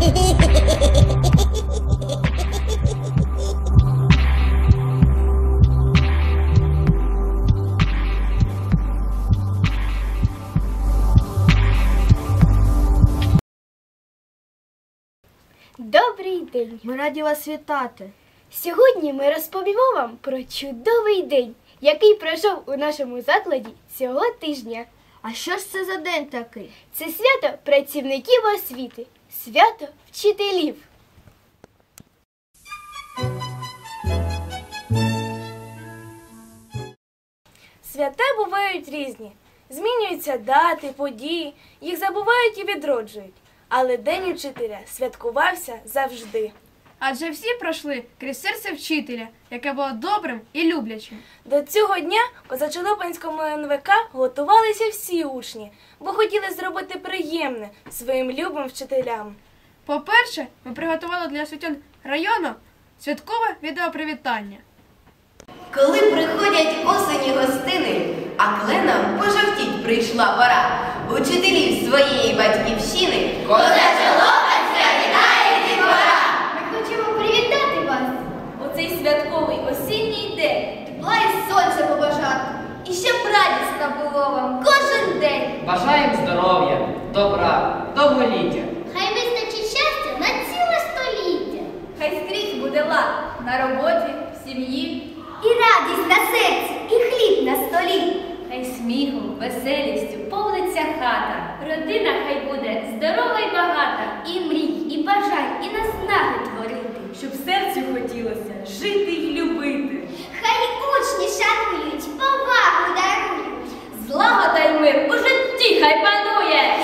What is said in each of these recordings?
Добрий день! Ми раді вас вітати. Сьогодні ми розповімо вам про чудовий день, який пройшов у нашому закладі цього тижня. А що ж це за день такий? Це свято працівників освіти, свято вчителів. Свята бувають різні. Змінюються дати, події, їх забувають і відроджують. Але День учителя святкувався завжди. Адже всі пройшли крізь серце вчителя, яке було добрим і люблячим. До цього дня у Козачелопинському НВК готувалися всі учні, бо хотіли зробити приємне своїм любим вчителям. По-перше, ми приготували для освітян району святкове відеопривітання. Коли приходять осені гостини, а кленам пожовтіть прийшла пора. Учителів своєї батьківщини козача лопацька вітає дітвора! Ми хочемо привітати вас, У цей святковий осінній день тепла і сонця побажати. І щоб радісно було вам кожен день. Бажаємо здоров'я, добра, довголіття. Хай вистачить щастя на ціле століття. хай скрізь буде лад на роботі, в сім'ї. І радість на серці, і хліб на столі. Хай сміхом, веселістю повниться хата. Родина хай буде здорова й багата. І мрій, і бажань, і наснаги. Щоб серцю хотілося жити й любити. Хай учні шанують, повагу дарують. Злагода й мир у житті хай панує.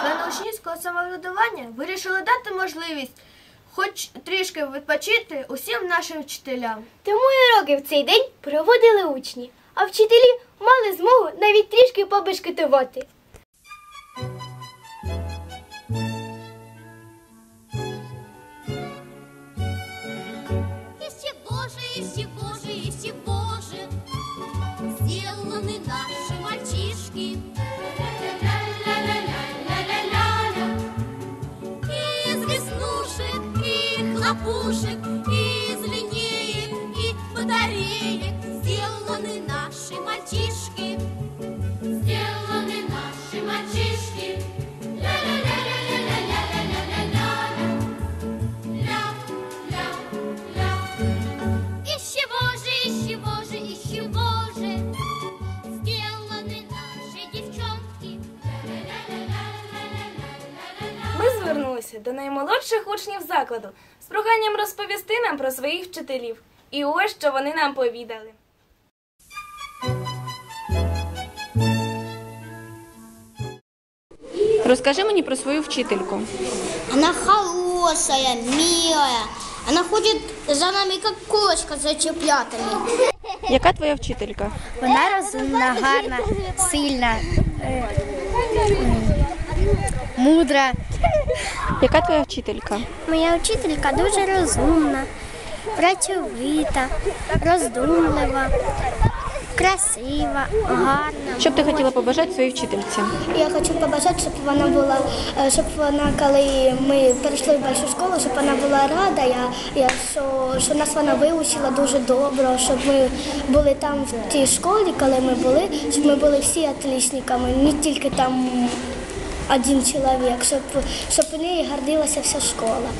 Члени учнівського самоврядування вирішили дати можливість хоч трішки відпочити усім нашим вчителям. Тому і уроки в цей день проводили учні, а вчителі мали змогу навіть трішки побешкетувати. Наймолодших учнів закладу з проханням розповісти нам про своїх вчителів. І ось що вони нам повідали. Розкажи мені про свою вчительку. Она хорошая, милая. Она ходит за нами, как кошка за цыплятами. Яка твоя вчителька? Вона розумна, гарна, сильна, е, мудра. Яка твоя вчителька? Моя вчителька дуже розумна, працьовита, роздумлива, красива, гарна. Що б ти хотіла побажати своїй вчительці? Я хочу побажати, щоб вона була, е, щоб вона, коли ми перейшли в першу школу, щоб вона була рада, я, я, що, що нас вона вивчила дуже добре, щоб ми були там в тій школі, коли ми були, щоб ми були всі отличниками, не тільки там один чоловік, щоб, щоб у неї гордилася вся школа.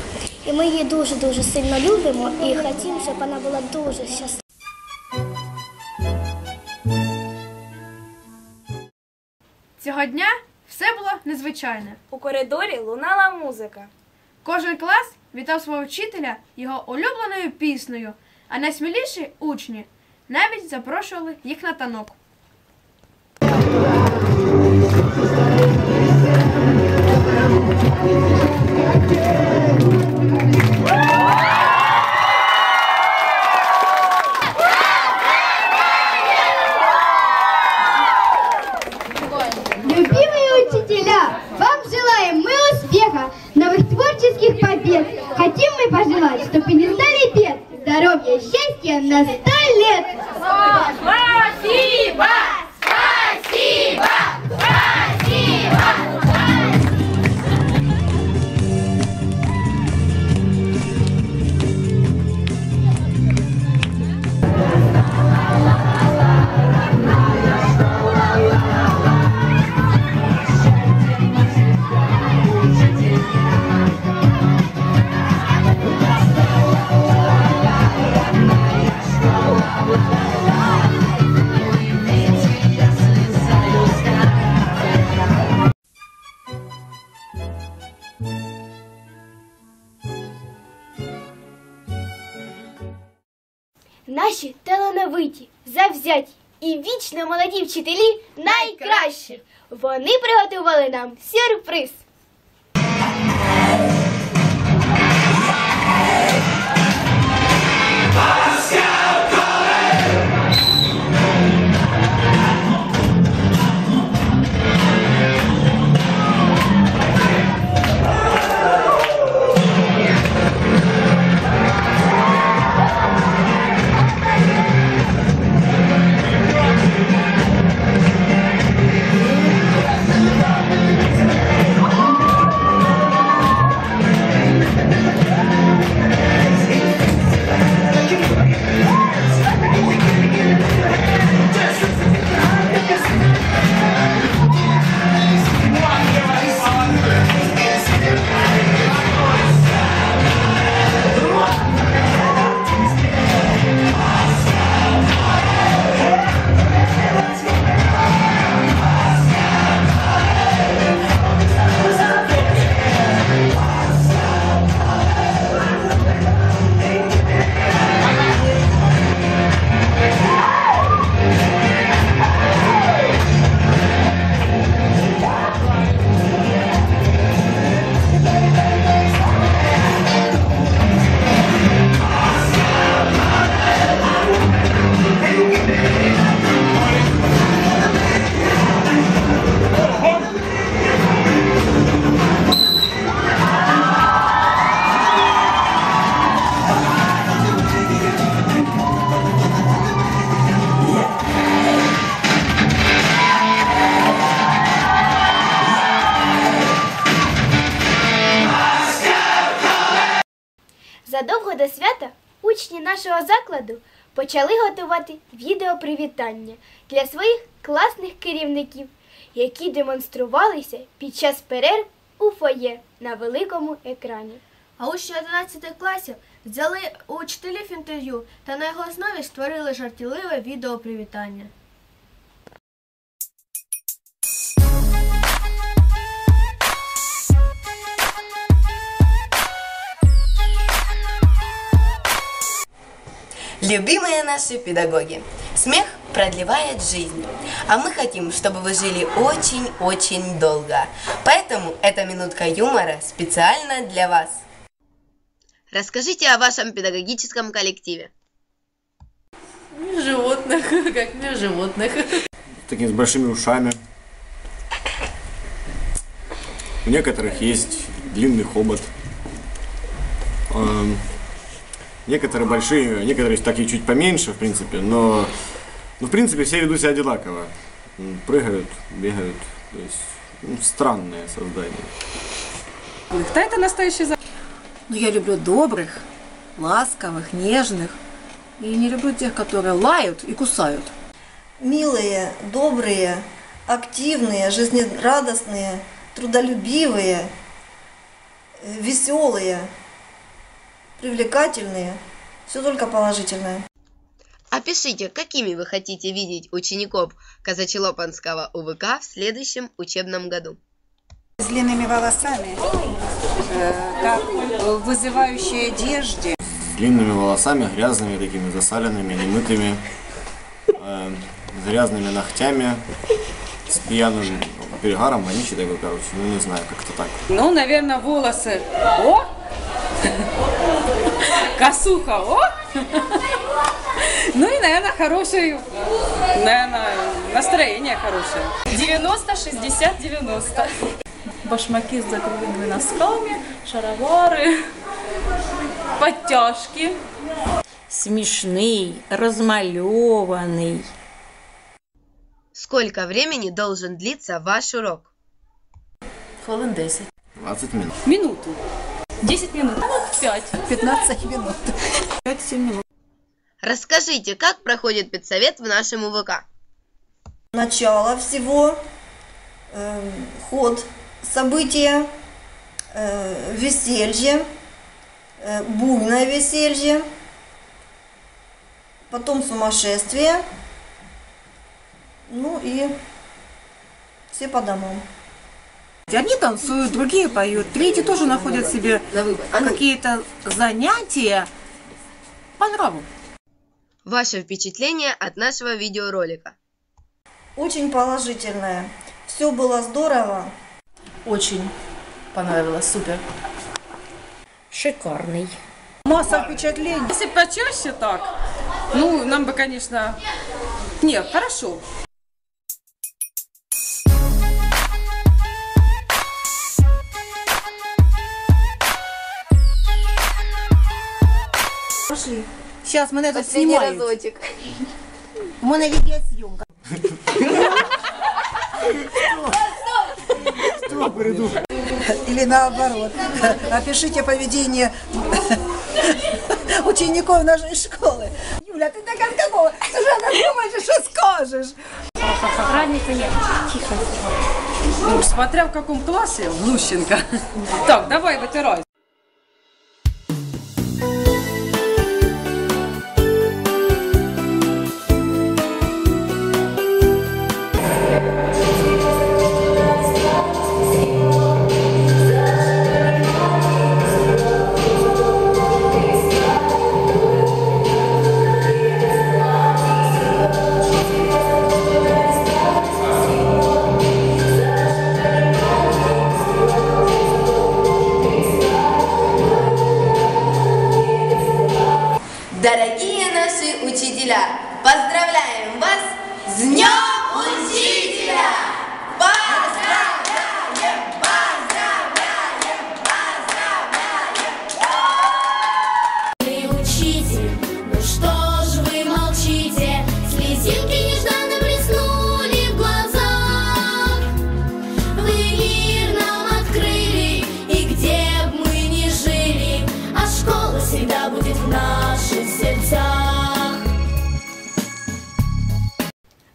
І ми її дуже-дуже сильно любимо і хочемо, щоб вона була дуже щаслива. Цього дня все було незвичайне. У коридорі лунала музика. Кожен клас вітав свого вчителя його улюбленою піснею, а найсміліші учні навіть запрошували їх на танок. Талановиті, завзяті і вічно молоді вчителі найкращі. Вони приготували нам сюрприз. Нашого закладу почали готувати відеопривітання для своїх класних керівників, які демонструвалися під час перерв у фоє на великому екрані. А учні 11 класів взяли у вчителів інтерв'ю та на його основі створили жартівливе відео Любимые наши педагоги, смех продлевает жизнь, а мы хотим, чтобы вы жили очень-очень долго. Поэтому эта минутка юмора специально для вас. Расскажите о вашем педагогическом коллективе. Животных, как мир животных. такими с большими ушами. У некоторых есть длинный хобот. Некоторые большие, некоторые такие чуть поменьше, в принципе, но, ну, в принципе, все ведут себя одинаково. Прыгают, бегают. То есть, ну, странное создание. Кто это настоящий за... Ну, я люблю добрых, ласковых, нежных. И не люблю тех, которые лают и кусают. Милые, добрые, активные, жизнерадостные, трудолюбивые, веселые, привлекательные. Все только положительное. Опишите, какими вы хотите видеть учеников Казачелопанского УВК в следующем учебном году. С длинными волосами, э, как в вызывающей одежде. С длинными волосами, грязными такими, засаленными, немытыми, э, с грязными ногтями, с пьяным перегаром, вонючий такой, короче, ну не знаю, как-то так. Ну, наверное, волосы. О! Косуха, о! Ну и, наверное, хорошее, наверное, настроение хорошее. 90, 60, 90. Башмаки с закрытыми носками, шаровары, подтяжки. Смешный, размалеванный. Сколько времени должен длиться ваш урок? Хвилин 10. 20 минут. Минуту. 10 минут. 5. 15 минут. 5-7 минут. Расскажите, как проходит педсовет в нашем УВК? Начало всего, э, ход события, э, веселье, э, буйное веселье, потом сумасшествие, ну и все по домам. Одни танцуют, другие поют, третьи тоже находят себе какие-то занятия по нраву. Ваше впечатление от нашего видеоролика. Очень положительное. Все было здорово. Очень понравилось, супер. Шикарный. Масса впечатлений. Если бы почаще так, ну, нам бы, конечно... Нет, хорошо. Сейчас мене тут Последний знімають. разочек. У мене відеозйомка. Или наоборот. Опишите поведение учеников нашей школы. Юля, ты так от какого? Ты же она думаешь, что скажешь? Разницы нет. Тихо. Ну, смотря в каком классе, Лущенко. Так, давай, вытирай.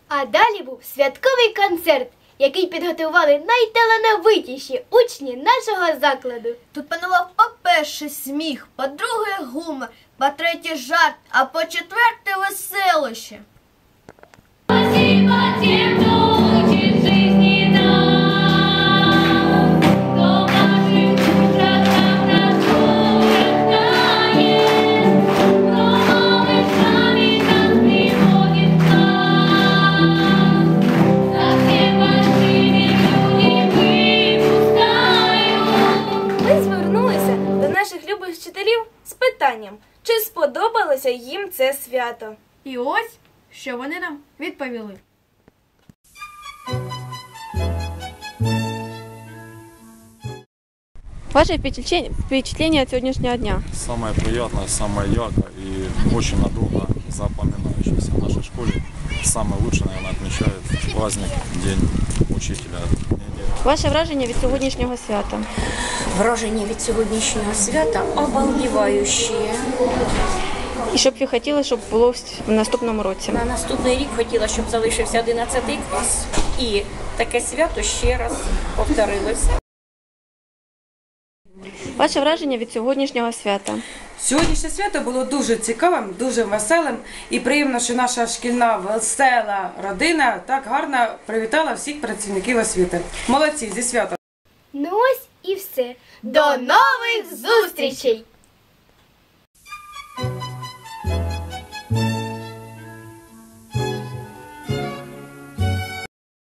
А далі був святковий концерт, який підготували найталановитіші учні нашого закладу. Тут панував по-перше сміх, по-друге гумор, по-третє жарт, а по-четверте веселище. Спасибо свято. І ось, що вони нам відповіли. Ваше впечатление, впечатление от сегодняшнего дня? Самое приятное, самое яркое и очень надолго запоминающееся в нашей школе. Самое лучшее, наверное, отмечает праздник, День Учителя. Ваше враження від сьогоднішнього свята? Враження від сьогоднішнього свята обалдіваюче. І що б ви хотіли, щоб було в в наступному році? На наступний рік хотіла, щоб залишився 11 клас. І таке свято ще раз повторилося. Ваше враження від сьогоднішнього свята? Сьогоднішнє свято було дуже цікавим, дуже веселим і приємно, що наша шкільна весела родина так гарно привітала всіх працівників освіти. Молодці зі святом! Ну ось і все. До нових зустрічей!